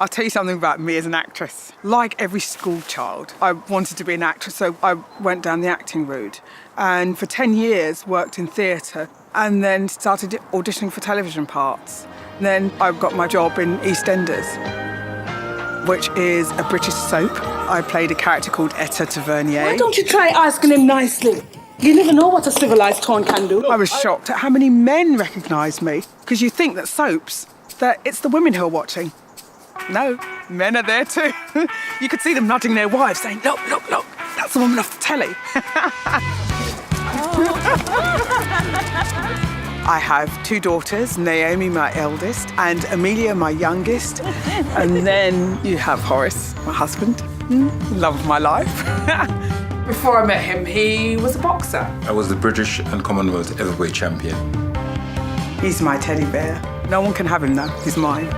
I'll tell you something about me as an actress. Like every school child, I wanted to be an actress, so I went down the acting route. And for 10 years, worked in theatre and then started auditioning for television parts. And then I got my job in EastEnders, which is a British soap. I played a character called Etta Tavernier. Why don't you try asking him nicely? You never know what a civilized tone can do. I was shocked at how many men recognised me because you think that soaps, that it's the women who are watching. No, men are there too. you could see them nudging their wives, saying, "Look, look, look, that's the woman off the telly." I have two daughters, Naomi, my eldest, and Amelia, my youngest. and then you have Horace, my husband, Mm, love of my life. Before I met him, he was a boxer. I was the British and Commonwealth heavyweight champion. He's my teddy bear. No one can have him though, he's mine.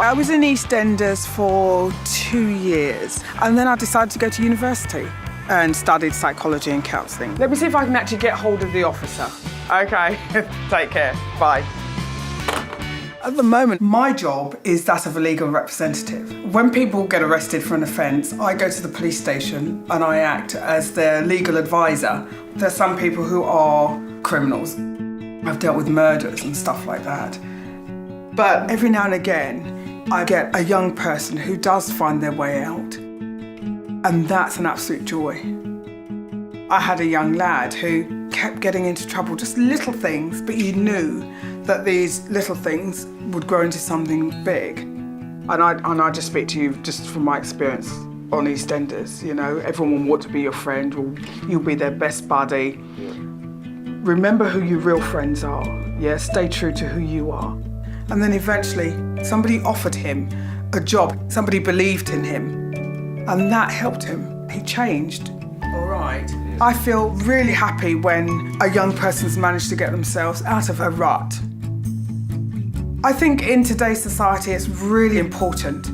I was in EastEnders for two years and then I decided to go to university and studied psychology and counselling. Let me see if I can actually get hold of the officer. Okay, take care. Bye. At the moment, my job is that of a legal representative. When people get arrested for an offence, I go to the police station and I act as their legal advisor. There's some people who are criminals. I've dealt with murders and stuff like that. But every now and again, I get a young person who does find their way out. And that's an absolute joy. I had a young lad who kept getting into trouble, just little things, but you knew that these little things would grow into something big. And I, and I just speak to you just from my experience on EastEnders. You know, everyone will want to be your friend, or you'll be their best buddy. Remember who your real friends are. Yeah, stay true to who you are. And then eventually, somebody offered him a job. Somebody believed in him, and that helped him. He changed. All right. I feel really happy when a young person's managed to get themselves out of a rut. I think in today's society it's really important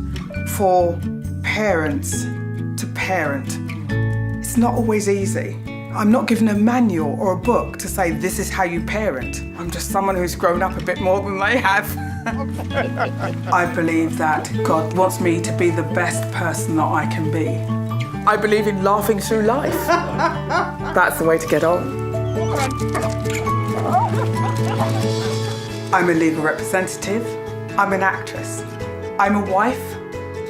for parents to parent. It's not always easy. I'm not given a manual or a book to say this is how you parent. I'm just someone who's grown up a bit more than they have. I believe that God wants me to be the best person that I can be. I believe in laughing through life. That's the way to get on. I'm a legal representative. I'm an actress. I'm a wife.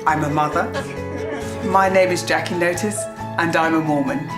I'm a mother. My name is Jackie Notice, and I'm a Mormon.